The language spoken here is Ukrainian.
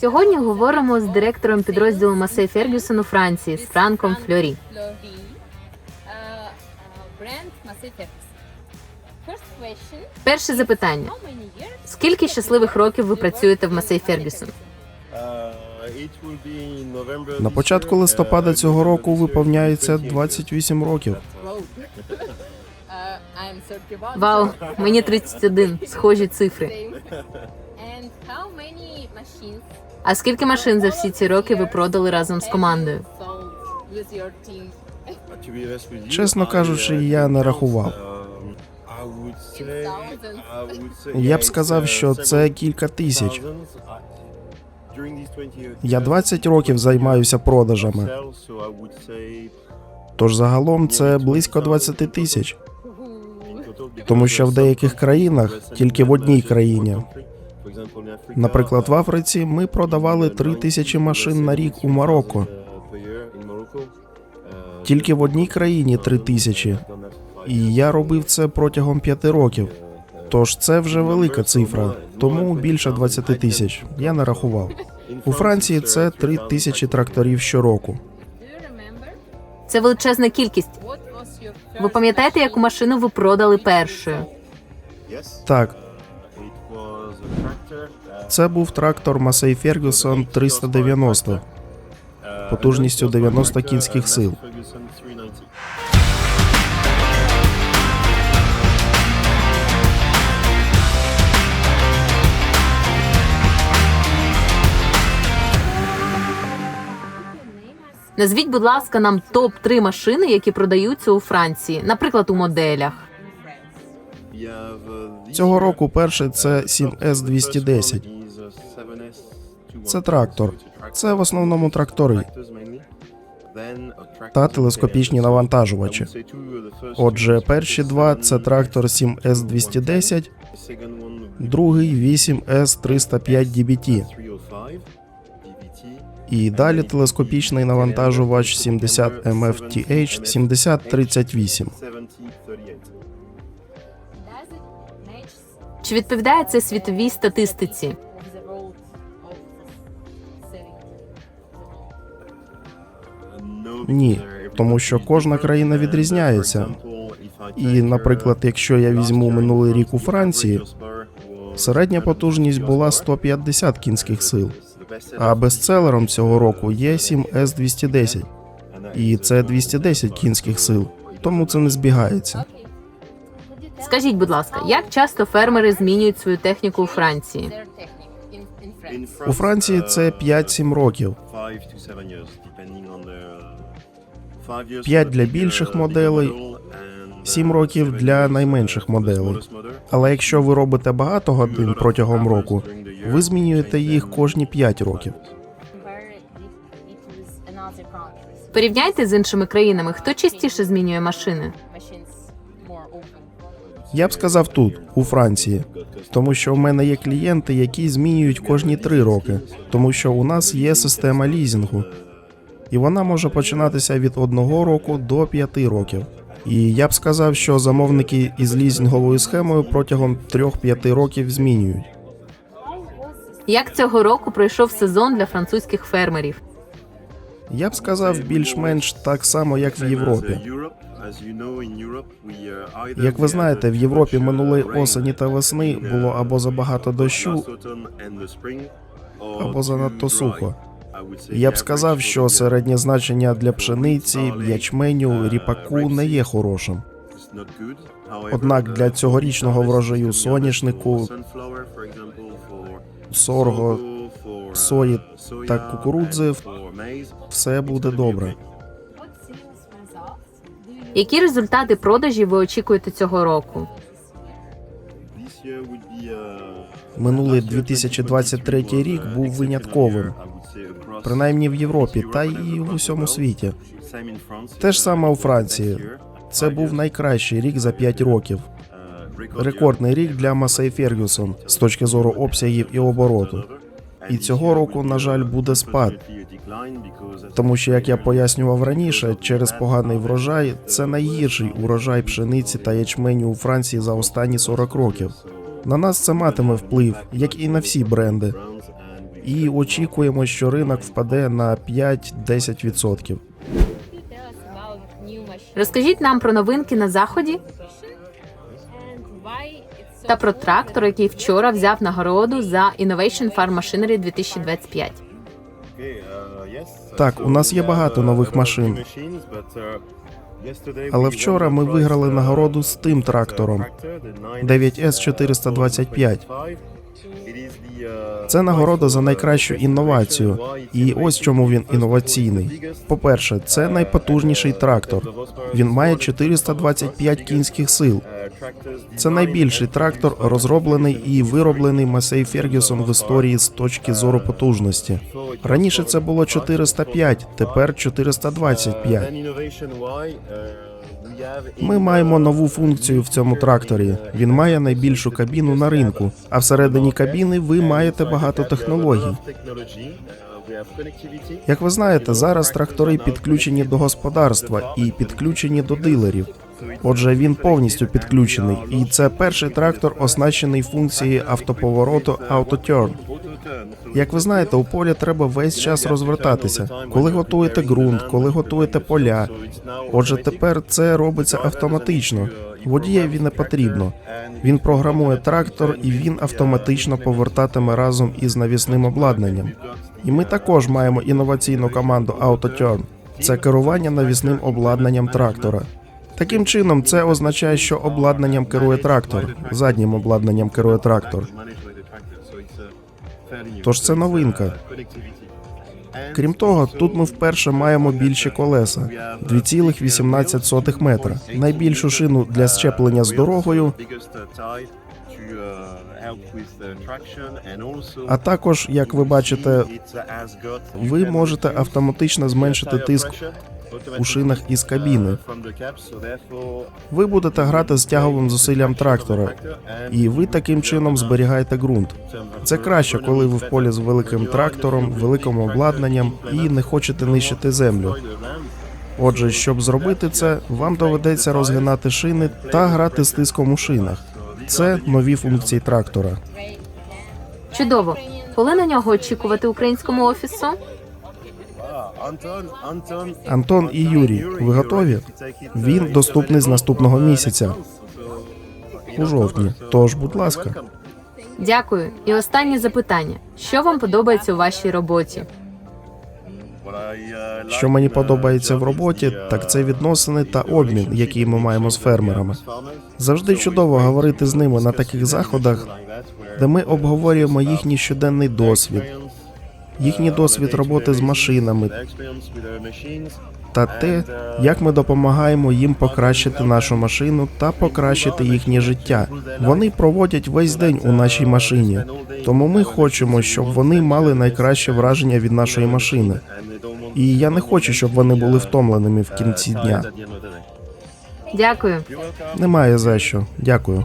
Сьогодні говоримо з директором підрозділу Масей Фергюсон у Франції з Франком Флорі. Перше запитання: скільки щасливих років ви працюєте в Масей Фергюсон? На початку листопада цього року виповняється 28 років. Вау, мені 31, схожі цифри. А скільки машин за всі ці роки ви продали разом з командою? Чесно кажучи, я не рахував. Я б сказав, що це кілька тисяч. Я 20 років займаюся продажами, тож загалом це близько 20 тисяч. Тому що в деяких країнах, тільки в одній країні, наприклад, в Африці, ми продавали 3 тисячі машин на рік у Марокко. Тільки в одній країні 3 тисячі. І я робив це протягом 5 років. Тож це вже велика цифра, тому більше 20 тисяч. Я не рахував. У Франції це 3 тисячі тракторів щороку. Це величезна кількість. Ви пам'ятаєте, яку машину ви продали першою? Так, це був трактор Massey Ferguson 390 потужністю 90 кінських сил. Назвіть, будь ласка, нам топ 3 машини, які продаються у Франції, наприклад, у моделях. Цього року перший це 7S 210. Це трактор. Це в основному трактори та телескопічні навантажувачі. Отже, перші два це трактор 7S 210, другий 8S 305 DBT. І далі телескопічний навантажувач 70 MFTH 7038. Чи відповідає це світовій статистиці? Ні, тому що кожна країна відрізняється. І, наприклад, якщо я візьму минулий рік у Франції, середня потужність була 150 кінських сил, а бестселером цього року є 7S 210. І це 210 кінських сил, тому це не збігається. Скажіть, будь ласка, як часто фермери змінюють свою техніку у Франції? У Франції це 5-7 років. 5 для більших моделей, 7 років для найменших моделей. Але якщо ви робите багато годин протягом року, ви змінюєте їх кожні 5 років. Порівняйте з іншими країнами, хто частіше змінює машини? Я б сказав тут, у Франції, тому що в мене є клієнти, які змінюють кожні 3 роки, тому що у нас є система лізінгу, і вона може починатися від 1 року до 5 років. І я б сказав, що замовники із лізінговою схемою протягом 3-5 років змінюють. Як цього року пройшов сезон для французьких фермерів? Я б сказав більш-менш так само, як в Європі. Як ви знаєте, в Європі минулої осені та весни було або забагато дощу, або занадто сухо. Я б сказав, що середнє значення для пшениці, ячменю, ріпаку не є хорошим. Однак для цьогорічного врожаю соняшнику, сорго, сої та кукурудзи Все буде добре. Які результати продажів ви очікуєте цього року? Минулий 2023 рік був винятковим, принаймні в Європі та й в усьому світі. Те ж саме у Франції. Це був найкращий рік за 5 років. Рекордний рік для Massey Ferguson з точки зору обсягів і обороту. І цього року, на жаль, буде спад. Тому що, як я пояснював раніше, через поганий врожай це найгірший урожай пшениці та ячменю у Франції за останні 40 років. На нас це матиме вплив, як і на всі бренди. і очікуємо, що ринок впаде на 5-10%. Розкажіть нам про новинки на заході та про трактор, який вчора взяв нагороду за Innovation Farm Machinery 2025. Так, у нас є багато нових машин. Але вчора ми виграли нагороду з тим трактором 9S 425. Це нагорода за найкращу інновацію. І ось чому він інноваційний. По-перше, це найпотужніший трактор. Він має 425 кінських сил. Це найбільший трактор, розроблений і вироблений Масей Фергюсон в історії з точки зору потужності. Раніше це було 405, тепер 425. Ми маємо нову функцію в цьому тракторі. Він має найбільшу кабіну на ринку. А всередині кабіни ви маєте багато технологій. Як ви знаєте, зараз трактори підключені до господарства і підключені до дилерів. Отже, він повністю підключений, і це перший трактор, оснащений функцією автоповороту AutoTurn. Як ви знаєте, у полі треба весь час розвертатися, коли готуєте ґрунт, коли готуєте поля. Отже, тепер це робиться автоматично. Водієві не потрібно. Він програмує трактор і він автоматично повертатиме разом із навісним обладнанням. І ми також маємо інноваційну команду AutoTurn. Це керування навісним обладнанням трактора. Таким чином, це означає, що обладнанням керує трактор, заднім обладнанням керує трактор. Тож це новинка. Крім того, тут ми вперше маємо більші колеса 2,18 метра. Найбільшу шину для щеплення з дорогою, а також, як ви бачите, ви можете автоматично зменшити тиск у шинах із кабіни. Ви будете грати з тяговим зусиллям трактора, і ви таким чином зберігаєте ґрунт. Це краще, коли ви в полі з великим трактором, великим обладнанням і не хочете нищити землю. Отже, щоб зробити це, вам доведеться розгинати шини та грати з тиском у шинах. Це нові функції трактора. Чудово. Коли на нього очікувати українському офісу? Антон і Юрій, ви готові? Він доступний з наступного місяця у жовтні. Тож, будь ласка. Дякую. І останнє запитання: що вам подобається у вашій роботі? Що мені подобається в роботі, так це відносини та обмін, який ми маємо з фермерами. Завжди чудово говорити з ними на таких заходах, де ми обговорюємо їхній щоденний досвід, їхній досвід роботи з машинами та те, як ми допомагаємо їм покращити нашу машину та покращити їхнє життя. Вони проводять весь день у нашій машині, тому ми хочемо, щоб вони мали найкраще враження від нашої машини. І я не хочу, щоб вони були втомленими в кінці дня. Дякую. Немає за що. Дякую.